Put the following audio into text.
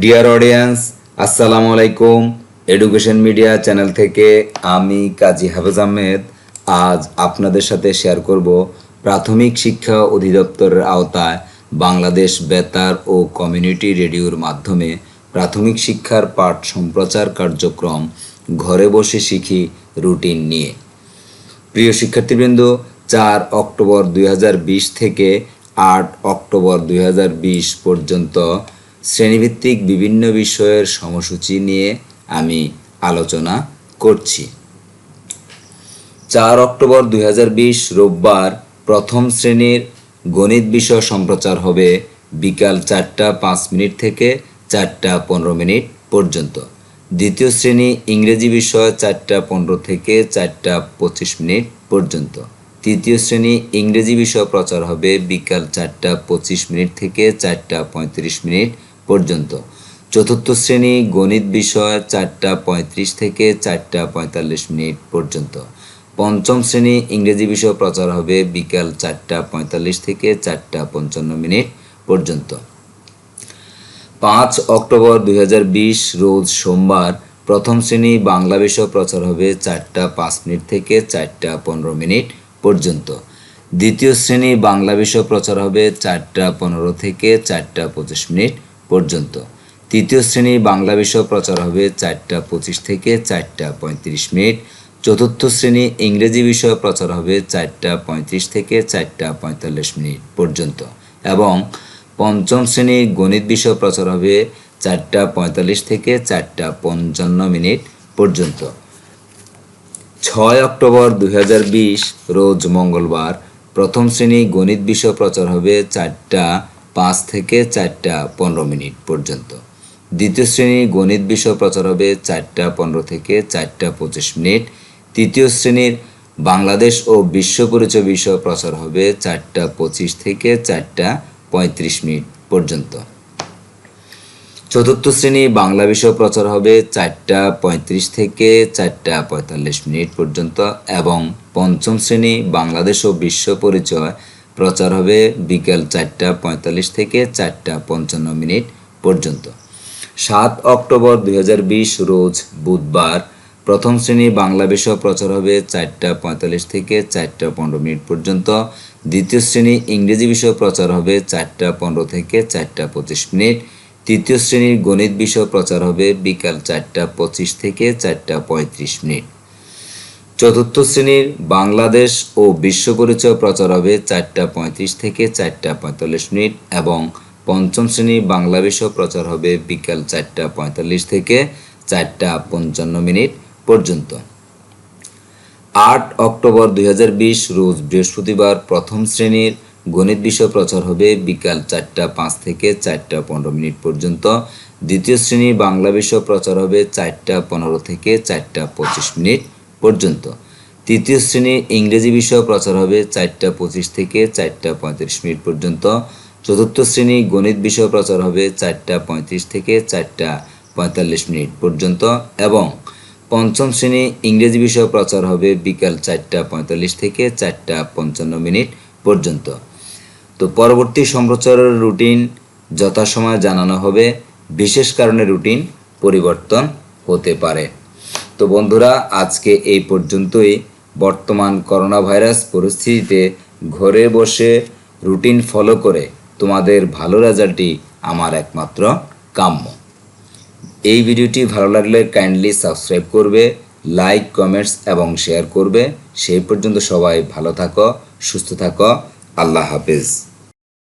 Dear audience আসসালামু আলাইকুম education media channel থেকে আমি কাজী হাফেজ আহমেদ আজ আপনাদের সাথে শেয়ার করব প্রাথমিক শিক্ষা অধিদপ্তরের আওতায় বাংলাদেশ বেতার ও কমিউনিটি রেডিওর মাধ্যমে প্রাথমিক শিক্ষার পাঠ সম্প্রচার কার্যক্রম ঘরে বসে শিখি রুটিন নিয়ে। প্রিয় শিক্ষার্থীবৃন্দ, চার অক্টোবর দুই হাজার বিশ থেকে আট অক্টোবর দুই হাজার বিশ পর্যন্ত শ্রেণীভিত্তিক বিভিন্ন বিষয়ের সময়সূচি নিয়ে আমি আলোচনা করছি। চার অক্টোবর দুই হাজার বিশ রোববার প্রথম শ্রেণির গণিত বিষয় সম্প্রচার হবে বিকাল চারটা পাঁচ মিনিট থেকে চারটা পনেরো মিনিট পর্যন্ত। দ্বিতীয় শ্রেণি ইংরেজি বিষয় চারটা পনেরো থেকে চারটা পঁচিশ মিনিট পর্যন্ত। তৃতীয় শ্রেণি ইংরেজি বিষয় প্রচার হবে বিকাল চারটা পঁচিশ মিনিট থেকে চারটা পঁয়ত্রিশ মিনিট পর্যন্ত। চতুর্থ শ্রেণি গণিত বিষয় চারটা পঁয়ত্রিশ থেকে চারটা পঁয়তাল্লিশ মিনিট পর্যন্ত। পঞ্চম শ্রেণি ইংরেজি বিষয় প্রচার হবে বিকাল চারটা পঁয়তাল্লিশ থেকে চারটা পঞ্চান্ন মিনিট পর্যন্ত। পাঁচ অক্টোবর দু হাজার বিশ রোজ সোমবার প্রথম শ্রেণি বাংলা বিষয় প্রচার হবে চারটা পাঁচ মিনিট থেকে চারটা পনেরো মিনিট পর্যন্ত। দ্বিতীয় শ্রেণি বাংলা বিষয় প্রচার হবে চারটা পনেরো থেকে চারটা পঁচিশ মিনিট পর্যন্ত। তৃতীয় শ্রেণি বাংলা বিষয় প্রচার হবে চারটা পঁচিশ থেকে চারটা পঁয়ত্রিশ মিনিট। চতুর্থ শ্রেণি ইংরেজি বিষয় প্রচার হবে চারটা পঁয়ত্রিশ থেকে চারটা পঁয়তাল্লিশ মিনিট পর্যন্ত। এবং পঞ্চম শ্রেণি গণিত বিষয় প্রচার হবে চারটা পঁয়তাল্লিশ থেকে চারটা পঞ্চান্ন মিনিট পর্যন্ত। ছয় অক্টোবর দু হাজার বিশ, রোজ মঙ্গলবার, প্রথম শ্রেণি গণিত বিষয় প্রচার হবে চারটা পাঁচ থেকে চারটা পনেরো মিনিট পর্যন্ত। দ্বিতীয় শ্রেণি গণিত বিষয় প্রচার হবে চারটা পনেরো থেকে চারটা পঁচিশ মিনিট। তৃতীয় শ্রেণির বাংলাদেশ ও বিশ্ব পরিচয় বিষয় প্রচার হবে চারটা পঁচিশ থেকে চারটা পঁয়ত্রিশ মিনিট পর্যন্ত। চতুর্থ শ্রেণি বাংলা বিষয় প্রচার হবে চারটা পঁয়ত্রিশ থেকে চারটা পঁয়তাল্লিশ মিনিট পর্যন্ত এবং পঞ্চম শ্রেণি বাংলাদেশ ও বিশ্ব পরিচয় প্রচার হবে বিকেল চারটা পঁয়তাল্লিশ থেকে চারটা পঞ্চান্ন মিনিট পর্যন্ত। সাত অক্টোবর দু হাজার বিশ রোজ বুধবার প্রথম শ্রেণি বাংলা বিষয় প্রচার হবে চারটা পঁয়তাল্লিশ থেকে চারটা পনেরো মিনিট পর্যন্ত। দ্বিতীয় শ্রেণি ইংরেজি বিষয় প্রচার হবে চারটা পনেরো থেকে চারটা পঁচিশ মিনিট। তৃতীয় শ্রেণির গণিত বিষয় প্রচার হবে বিকাল চারটা পঁচিশ থেকে চারটা পঁয়ত্রিশ মিনিট। চতুর্থ শ্রেণির বাংলাদেশ ও বিশ্ব পরিচয় প্রচার হবে চারটা পঁয়ত্রিশ থেকে চারটা পঁয়তাল্লিশ মিনিট এবং পঞ্চম শ্রেণির বাংলা বিষয় প্রচার হবে বিকাল চারটা পঁয়তাল্লিশ থেকে চারটা পঞ্চান্ন মিনিট পর্যন্ত। আট অক্টোবর দু হাজার বিশ রোজ বৃহস্পতিবার প্রথম শ্রেণির গণিত বিষয় প্রচার হবে বিকাল চারটা পাঁচ থেকে চারটা পনেরো মিনিট পর্যন্ত। দ্বিতীয় শ্রেণির বাংলা বিষয় প্রচার হবে চারটা পনেরো থেকে চারটা পঁচিশ মিনিট পর্যন্ত। তৃতীয় শ্রেণি ইংরেজি বিষয় প্রচার হবে চারটা পঁচিশ থেকে চারটা পঁয়ত্রিশ মিনিট পর্যন্ত। চতুর্থ শ্রেণি গণিত বিষয় প্রচার হবে চারটা পঁয়ত্রিশ থেকে চারটা পঁয়তাল্লিশ মিনিট পর্যন্ত এবং পঞ্চম শ্রেণি ইংরেজি বিষয় প্রচার হবে বিকাল চারটা পঁয়তাল্লিশ থেকে চারটা পঞ্চান্ন মিনিট পর্যন্ত। তো পরবর্তী সম্প্রচারের রুটিন যথাসময়ে জানানো হবে। বিশেষ কারণে রুটিন পরিবর্তন হতে পারে। তো বন্ধুরা, আজকে এই পর্যন্তই। বর্তমান করোনা ভাইরাস পরিস্থিতিতে ঘরে বসে রুটিন ফলো করে তোমাদের ভালো রেজাল্টই আমার একমাত্র কাম্য। এই ভিডিওটি ভালো লাগলে কাইন্ডলি সাবস্ক্রাইব করবে লাইক কমেন্টস এবং শেয়ার করবে। সেই পর্যন্ত সবাই ভালো থাকো, সুস্থ থাকো। আল্লাহ হাফেজ।